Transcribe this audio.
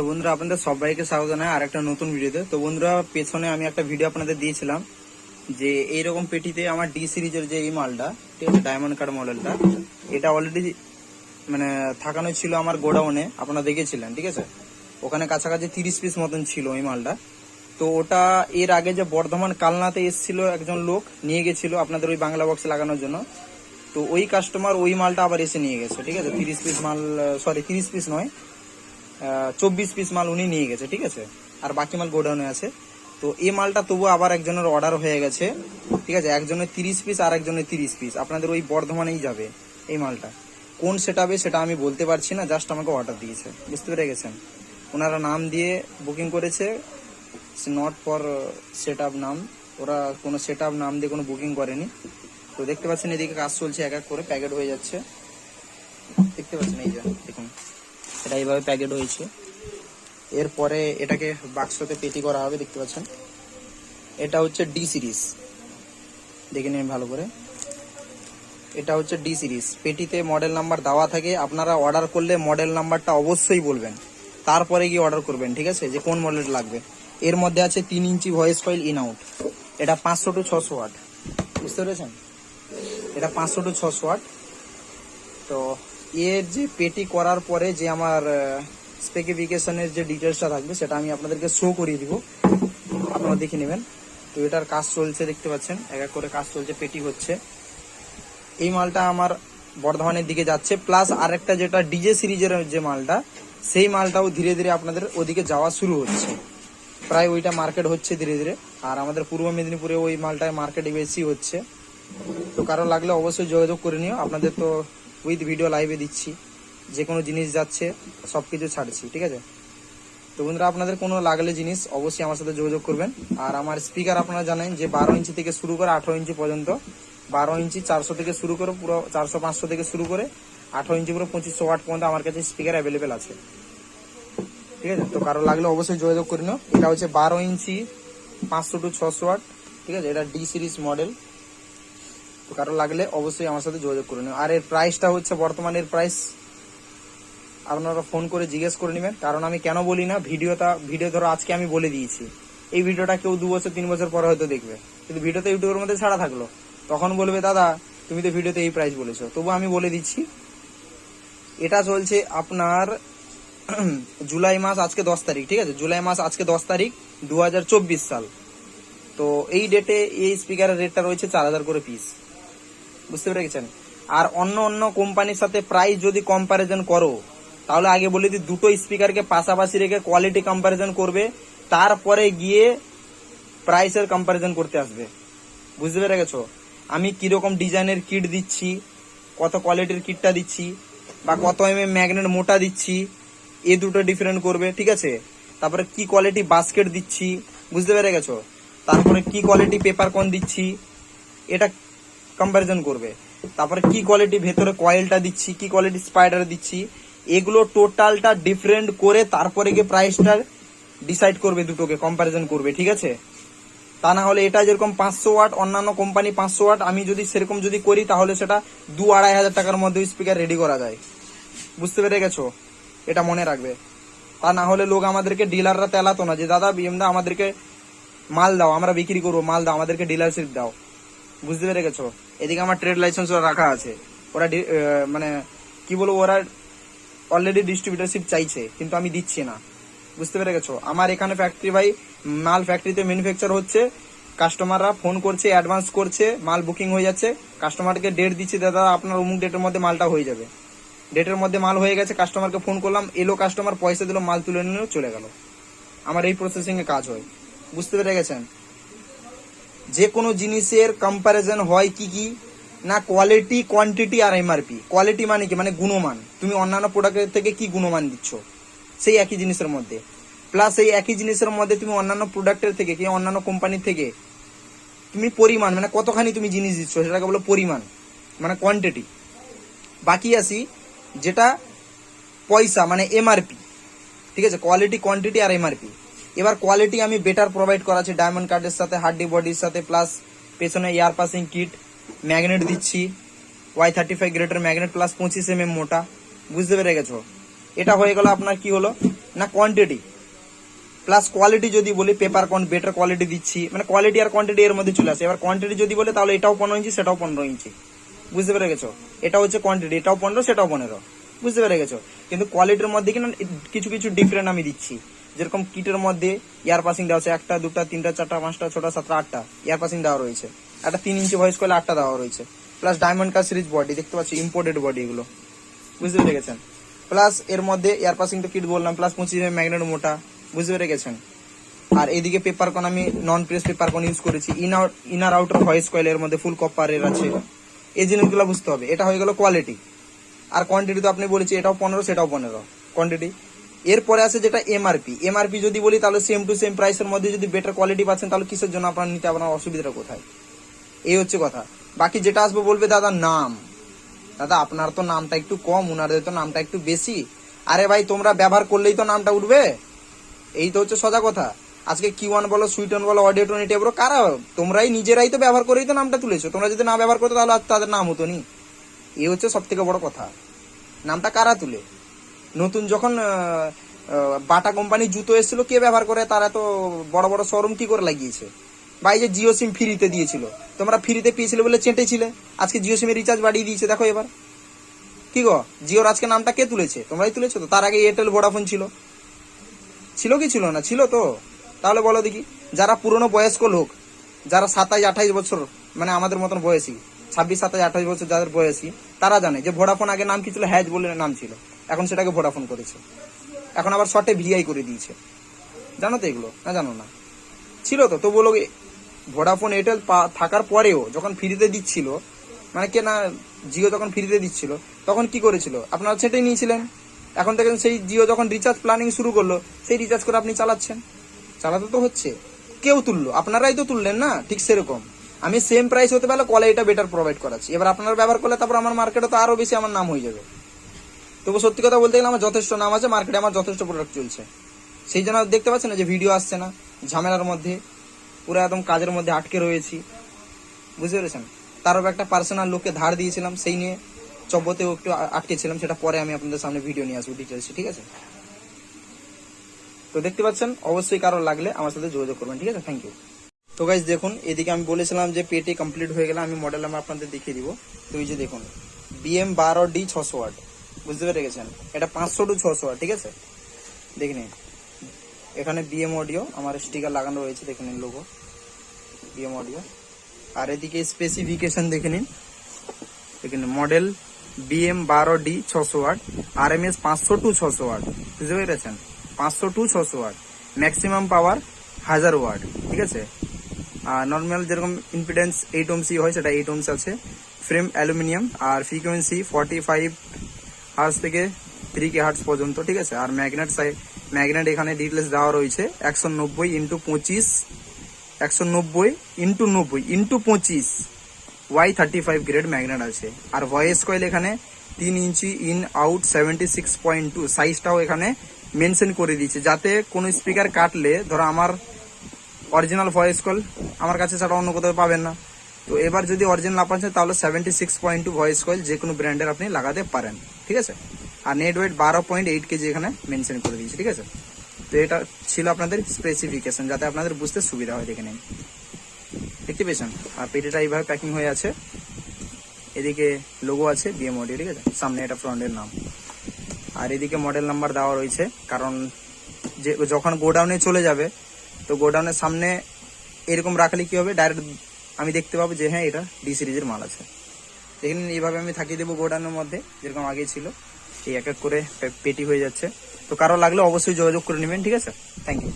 তো বন্ধুরা, আপনাদের সবাইকে স্বাগত জানাই আর একটা নতুন ভিডিওতে। তো বন্ধুরা, পেছনে আমি একটা ভিডিও আপনাদের দিয়েছিলাম যে এইরকম পেটিতে আমার ডি সিরিজের যে এই মালটা, ঠিক আছে ডায়মন্ড কার্ড মডেলটা এটা অলরেডি মানে থাকানো ছিল আমার গোডাউনে, আপনারা দেখেছিলেন, ঠিক আছে? ওখানে কাছাকাছি তিরিশ পিস মতন ছিল এই মালটা। তো ওটা এর আগে যে বর্ধমান কালনাতে এসেছিল একজন লোক, নিয়ে গেছিল আপনাদের ওই বাংলা বক্সে লাগানোর জন্য। তো ওই কাস্টমার ওই মালটা আবার এসে নিয়ে গেছে, ঠিক আছে? তিরিশ পিস মাল সরি তিরিশ পিস নয় চব্বিশ পিস মাল উনি নিয়ে গেছে, ঠিক আছে? আর বাকি মাল গোডাউনে আছে। তো এই মালটা তবু আবার একজনের অর্ডার হয়ে গেছে, ঠিক আছে? একজনের তিরিশ পিস আর একজনের তিরিশ পিস আপনাদের ওই বর্ধমানেই যাবে এই মালটা। কোন সেটাবে সেটা আমি বলতে পারছি না জাস্ট আমাকে অর্ডার দিয়েছে। বুঝতে পেরে গেছেন? ওনারা নাম দিয়ে বুকিং করেছে। নট ফর সেট আপ নাম। ওরা কোনো সেট আপ নাম দিয়ে কোনো বুকিং করেনি। তো দেখতে পাচ্ছেন এদিকে কাজ চলছে, এক এক করে প্যাকেট হয়ে যাচ্ছে। দেখতে পাচ্ছেন এই যে, দেখুন। এটা এইভাবে প্যাকেট হয়েছে। এরপরে এটাকে বাক্সতে পেটি করা হবে, দেখতে পাচ্ছেন। এটা হচ্ছে ডি সিরিজ। দেখে নিন ভালো করে। এটা হচ্ছে ডি সিরিজ। পেটিতে মডেল নাম্বার দেওয়া থাকে। আপনারা অর্ডার করলে মডেল নাম্বারটা অবশ্যই বলবেন। তারপরে গিয়ে অর্ডার করবেন, ঠিক আছে? যে কোন মডেল লাগবে। এর মধ্যে আছে তিন inch voice coil in out. এটা পাঁচশো টু ছশো ওয়াট। বুঝতে পেরেছেন? এটা পাঁচশো টু ছশো ওয়াট। তো এর যে পেটি করার পরে যে আমার স্পেসিফিকেশনের যে ডিটেলসটা থাকবে, সেটা আমি আপনাদেরকে শো করিয়ে দিব। আপনারা দেখে নেবেন। তো এটার কাজ চলছে, দেখতে পাচ্ছেন, এক এক করে কাজ চলছে, পেটি হচ্ছে। এই মালটা আমার বর্ধমানের দিকে যাচ্ছে প্লাস আরেকটা যেটা ডিজে সিরিজের যে মালটা, সেই মালটাও ধীরে ধীরে আপনাদের ওদিকে যাওয়া শুরু হচ্ছে। প্রায় ওইটা মার্কেট হচ্ছে ধীরে ধীরে। আর আমাদের পূর্ব মেদিনীপুরে ওই মালটায় মার্কেটে বেশি হচ্ছে। তো কারও লাগলে অবশ্যই যোগাযোগ করে নিও। আপনাদের তো উইথ ভিডিও লাইভে দিচ্ছি। যে কোনো জিনিস যাচ্ছে সব কিছু ছাড়ছি, ঠিক আছে? তো বন্ধুরা, আপনাদের কোনো লাগলে জিনিস, অবশ্যই আমার সাথে যোগাযোগ করবেন। আর আমার স্পিকার আপনারা জানেন যে বারো ইঞ্চি থেকে শুরু করে আঠারো ইঞ্চি পর্যন্ত, বারো ইঞ্চি চারশো থেকে শুরু করে পুরো চারশো, পাঁচশো থেকে শুরু করে আঠারো ইঞ্চি পুরো পঁচিশশো ওয়াট পর্যন্ত আমার কাছে স্পিকার অ্যাভেলেবেল আছে। ঠিক আছে? তো কারও লাগলে অবশ্যই যোগাযোগ করে নিও। এটা হচ্ছে বারো ইঞ্চি পাঁচশো টু ছশো ওয়াট, ঠিক আছে? এটা ডি সিরিজ মডেল তো কারও লাগলে অবশ্যই আমার সাথে যোগাযোগ করে নিও। আর এর প্রাইসটা হচ্ছে বর্তমানের প্রাইস আপনারা ফোন করে জিজ্ঞেস করে নেবেন। কারণ আমি কেন বলি না, ভিডিওটা ভিডিও ধরো আজকে আমি বলে দিয়েছি। এই ভিডিওটা কেউ দু বছর, তিন বছর পরে হয়তো দেখবে। কিন্তু ভিডিওতে ইউটিউবের মধ্যে ছাড়া থাকল। তখন বলবে, দাদা, তুমি তো ভিডিওতে এই প্রাইস বলেছ। তবু আমি বলে দিচ্ছি, এটা চলছে আপনার জুলাই মাস আজকে দশ তারিখ, ঠিক আছে? জুলাই মাস আজকে দশ তারিখ দু হাজার চব্বিশ সাল। তো এই ডেটে এই স্পিকারের রেটটা রয়েছে চার হাজার করে পিস বুঝতে পেরে গেছেন? আর অন্য অন্য কোম্পানির সাথে প্রাইস যদি কম্পারিজন করো, তাহলে আগে বলে দিই, দুটো স্পিকারকে পাশাপাশি রেখে কোয়ালিটি কম্পারিজন করবে, তারপরে গিয়ে প্রাইসের কম্পারিজন করতে আসবে। বুঝতে পেরে গেছো? আমি কীরকম ডিজাইনের কিট দিচ্ছি, কত কোয়ালিটির কিটটা দিচ্ছি, বা কত এম এম ম্যাগনেট মোটা দিচ্ছি, এ দুটো ডিফারেন্ট করবে, ঠিক আছে? তারপরে কি কোয়ালিটি বাস্কেট দিচ্ছি, বুঝতে পেরে গেছো? তারপরে কি কোয়ালিটি পেপার কন দিচ্ছি, এটা কম্পারিজন করবে। তারপরে কি কোয়ালিটি ভেতরে কয়েলটা দিচ্ছি, কি কোয়ালিটি স্পাইডার দিচ্ছি, এগুলো টোটালটা ডিফারেন্ট করে তারপরে গিয়ে প্রাইসটা ডিসাইড করবে দুটোকে কম্পারিজন করবে, ঠিক আছে? তা না হলে এটা যেরকম পাঁচশো ওয়াট অন্যান্য কোম্পানি পাঁচশো ওয়াট আমি যদি সেরকম যদি করি তাহলে সেটা দু আড়াই হাজার টাকার মধ্যে স্পিকার রেডি করা যায়। বুঝতে পেরে গেছো? এটা মনে রাখবে। তা না হলে লোক আমাদেরকে ডিলাররা তেলাতো না যে, দাদা বিএমদা আমাদেরকে মাল দাও, আমরা বিক্রি করব, মাল দাও, আমাদেরকে ডিলারশিপ দাও। বুঝতে পেরে গেছো? এদিকে আমার ট্রেড লাইসেন্স রাখা আছে। ওরা মানে কি বলব, ওরা অলরেডি ডিস্ট্রিবিউটারশিপ চাইছে, কিন্তু আমি দিচ্ছি না। বুঝতে পেরে গেছো? আমার এখানে ফ্যাক্টরি ভাই, মাল ফ্যাক্টরিতে ম্যানুফ্যাকচার হচ্ছে। কাস্টমাররা ফোন করছে অ্যাডভান্স করছে, মাল বুকিং হয়ে যাচ্ছে। কাস্টমারকে ডেট দিচ্ছে, দাদা, আপনার অমুক ডেটের মধ্যে মালটা হয়ে যাবে। ডেটের মধ্যে মাল হয়ে গেছে কাস্টমারকে ফোন করলাম, এলো কাস্টমার পয়সা দিল, মাল তুলে নিল, চলে গেল। আমার এই প্রসেসিংয়ে কাজ হয়। বুঝতে পেরে গেছেন? যে কোনো জিনিসের কম্পারিজন হয় কি কি? না কোয়ালিটি কোয়ান্টিটি আর এমআরপি কোয়ালিটি মানে কি? মানে গুণমান। তুমি অন্যান্য প্রোডাক্টের থেকে কি গুণমান দিচ্ছ? সেই একই জিনিসের মধ্যে। প্লাস এই একই জিনিসের মধ্যে তুমি অন্যান্য প্রোডাক্টের থেকে কি অন্যান্য কোম্পানির থেকে, তুমি পরিমাণ মানে কতখানি তুমি জিনিস দিচ্ছ, সেটাকে বলো পরিমাণ মানে কোয়ান্টিটি বাকি আসি, যেটা পয়সা মানে এমআরপি ঠিক আছে? কোয়ালিটি কোয়ান্টিটি আর এমআরপি এবার কোয়ালিটি আমি বেটার প্রোভাইড করাচ্ছি। ডায়মন্ড কার্ডের সাথে হার্ডি বডির সাথে প্লাস পেছনে এয়ার পাসিং কিট ম্যাগনেট দিচ্ছি। Y thirty five greater magnet plus পঁচিশ এম এম মোটা। বুঝতে পেরে গেছো? এটা হয়ে গেল আপনার কি হলো? না কোয়ান্টিটি প্লাস কোয়ালিটি যদি বলি পেপার কোন বেটার কোয়ালিটি দিচ্ছি। মানে কোয়ালিটি আর কোয়ান্টিটি এর মধ্যে চলে আসে। এবার কোয়ান্টিটি যদি বলে, তাহলে এটাও পনেরো ইঞ্চি, সেটাও পনেরো ইঞ্চি। বুঝতে পেরে গেছো? এটা হচ্ছে কোয়ান্টিটি এটাও পনেরো, সেটাও পনেরো। বুঝতে পেরে গেছো? কিন্তু কোয়ালিটির মধ্যে কিনা কিছু কিছু ডিফারেন্ট আমি দিচ্ছি। যেরকম কিটের মধ্যে এয়ার পাসিং দেওয়া আছে একটা, দুটা, তিনটা, চারটা, পাঁচটা, ছটা, সাতটা, আটটা এয়ার পাসিং দেওয়া রয়েছে। একটা তিন ইঞ্চি ভয়েস করলে আটটা দেওয়া রয়েছে। Plus diamond car series body দেখতে পাচ্ছি ইম্পোর্টেড বডি এগুলো। বুঝতে পেরে গেছেন প্লাস এর মধ্যে এয়ার পাসিং তো কিট বললাম প্লাস পঁচিশ ম্যাগনেট মোটা। বুঝতে পেরে গেছেন আর এদিকে পেপার কোন আমি নন প্রেস পেপার কোন ইউজ করেছি inner inner outer voice coil এর মধ্যে ফুল কপারের আছে। এই জিনিসগুলো বুঝতে হবে। এটা হয়ে গেল কোয়ালিটি আর কোয়ান্টিটি তো আপনি বলেছি এটাও পনেরো, সেটাও পনেরো। কোয়ান্টিটি এরপরে আছে যেটা এমআরপি এমআরপি যদি বলি, তাহলে সেম টু সেম প্রাইসের মধ্যে যদি বেটার কোয়ালিটি পাচ্ছেন, তাহলে কিসের জন্য আপনার নিতে আপনার অসুবিধাটা কোথায়? এই হচ্ছে কথা। বাকি যেটা আসবে বলবে দাদা নাম। দাদা, আপনার তো নামটা একটু কম ওনাদের তো নামটা একটু বেশি। আরে ভাই, তোমরা ব্যবহার করলেই তো নামটা উঠবে। এই তো হচ্ছে সজা কথা। আজকে কি ওয়ান বলো সুইট ওয়ান বলো অডিও টোনি টেবরো কারা? তোমরাই নিজেরাই তো ব্যবহার করেই তো নামটা তুলেছো। তোমরা যদি না ব্যবহার করতো, তাহলে তাদের নাম হতো নি। এই হচ্ছে সব থেকে বড় কথা। নামটা কারা তুলে? নতুন যখন বাটা কোম্পানির জুতো এসেছিল, কে ব্যবহার করে? তারা তো বড় বড় শোরুম কি করে লাগিয়েছে? বা এই যে জিও সিম ফ্রিতে দিয়েছিল। তোমরা ফ্রিতে পেয়েছিলে বলে চেটেছিলে। আজকে জিও সিমের রিচার্জ বাড়িয়ে দিয়েছে, দেখো এবার। কি গো? জিওর আজকে নামটা কে তুলেছে? তোমরাই তুলেছো তো? তার আগে এয়ারটেল ভোডাফোন ছিল। ছিল কি ছিল না? ছিল তো। তাহলে বলো দেখি। যারা পুরনো বয়স্ক লোক, যারা সাতাশ আঠাইশ বছর মানে আমাদের মতন বয়সী, ছাব্বিশ, সাতাশ আঠাইশ বছর যাদের বয়সী, তারা জানে যে ভোডাফোন আগে নাম কি ছিল? হ্যাজ বলে নাম ছিল। এখন সেটাকে ভোডাফোন করেছে। এখন আবার শর্টে ভিআই করে দিয়েছে। জানো তো এগুলো? না জানো না? ছিল তো তবু লোক ভোডাফোন এয়ারটেল থাকার পরেও যখন ফ্রিতে দিচ্ছিল মানে কে না জিও যখন ফ্রিতে দিচ্ছিল, তখন কি করেছিল? আপনারা সেটাই নিয়েছিলেন। এখন থেকে সেই জিও যখন রিচার্জ প্ল্যানিং শুরু করল, সেই রিচার্জ করে আপনি চালাচ্ছেন। চালাতে তো হচ্ছে। কেউ তুললো? আপনারাই তো তুললেন না? ঠিক সেরকম। আমি সেম প্রাইস হতে পারলে কলে এটা বেটার প্রোভাইড করাচ্ছি। এবার আপনারা ব্যবহার করলে তারপর আমার মার্কেটে তো আরও বেশি আমার নাম হয়ে যাবে। তবু সত্যি কথা বলতে গেলে আমার যথেষ্ট নাম আছে মার্কেটে আমার যথেষ্ট প্রোডাক্ট চলছে। সেই জন্য দেখতে পাচ্ছেন যে ভিডিও আসছে না, ঝামেলার মধ্যে, পুরো একদম কাজের মধ্যে আটকে রয়েছি। বুঝতে পেরেছেন? তার তারও একটা পার্সোনাল লোককে ধার দিয়েছিলাম, সেই নিয়ে চব্বতেও একটু আ- আটকে ছিলাম, সেটা পরে আমি আপনাদের সামনে ভিডিও নিয়ে আসব ডিটেলসে ঠিক আছে? তো দেখতে পাচ্ছেন, অবশ্যই কারও লাগলে আমার সাথে যোগাযোগ করবেন, ঠিক আছে? থ্যাংক ইউ তো গাইজ দেখুন, এদিকে আমি বলেছিলাম যে পেটি কমপ্লিট হয়ে গেলে আমি মডেল নাম্বার আপনাদের দেখিয়ে দিব। তো এই যে দেখুন বিএম বারো ডি ছশো ওয়াট। বুঝতে পেরে গেছেন? এটা পাঁচশো টু ছশো, ঠিক আছে? দেখে নিন। এখানে বিএম অডিও আমার স্টিকার লাগানো রয়েছে, দেখে নিন লোগো বিএম অডিও আর এদিকে স্পেসিফিকেশন দেখে নিন। দেখে নিন মডেল বিএম বারো ডি ছশো ওয়াট আর এম এস পাঁচশো টু ছশো ওয়াট বুঝতে পেরেছেন? পাঁচশো টু ছশো ওয়াট ম্যাক্সিমাম পাওয়ার হাজার ওয়াট ঠিক আছে? আর নর্মাল যেরকম ইম্পিডেন্স এইট ওমসি হয়, সেটা এইট ওমস আছে। ফ্রেম অ্যালুমিনিয়াম আর ফ্রিকোয়েন্সি ফর্টি ফাইভ হার্স থেকে থ্রি কে হার্স পর্যন্ত, ঠিক আছে? আর ম্যাগনেট সাই ম্যাগনেট এখানে ডিটেলস দেওয়া রয়েছে, একশো নব্বই ইন্টু পঁচিশ, একশো নব্বই ইন্টু নব্বই ইন্টু পঁচিশ Y thirty five grade magnet আছে। আর ভয়েস কয়েল এখানে তিন inch in out seventy six point two সাইজটাও এখানে মেনশন করে দিয়েছে। যাতে কোনো স্পিকার কাটলে, ধরো আমার অরিজিনাল ভয়েস কল আমার কাছে ছাড়া অন্য কোথাও পাবেন না। তো এবার যদি অরিজিনাল না পাচ্ছেন তাহলে seventy six point two voice coil যে কোনো ব্র্যান্ডের আপনি লাগাতে পারেন, ঠিক আছে? আর নেট ওয়েট বারো পয়েন্ট এইট কেজি এখানে মেনশন করে দিয়েছে, ঠিক আছে? তো এটা ছিল আপনাদের স্পেসিফিকেশন যাতে আপনাদের বুঝতে সুবিধা হয় দেখে নিন। দেখতে পেয়েছেন? আর পেটিটা এইভাবে প্যাকিং হয়ে আছে। এদিকে লোগো আছে বিএম অডিও ঠিক আছে? সামনে এটা ফ্রন্টের নাম। আর এদিকে মডেল নাম্বার দেওয়া রয়েছে, কারণ যে যখন গোডাউনে চলে যাবে, তো গোডাউনের সামনে এরকম রাখলে কি হবে? ডাইরেক্ট আমি দেখতে পাবো যে হ্যাঁ এটা ডি সিরিজের মাল আছে। দেখে এইভাবে আমি থাকিয়ে দেবো গোডানোর মধ্যে, যেরকম আগে ছিল। এই এক এক করে পেটি হয়ে যাচ্ছে। তো কারও লাগলে অবশ্যই যোগাযোগ করে নেবেন, ঠিক আছে? Thank you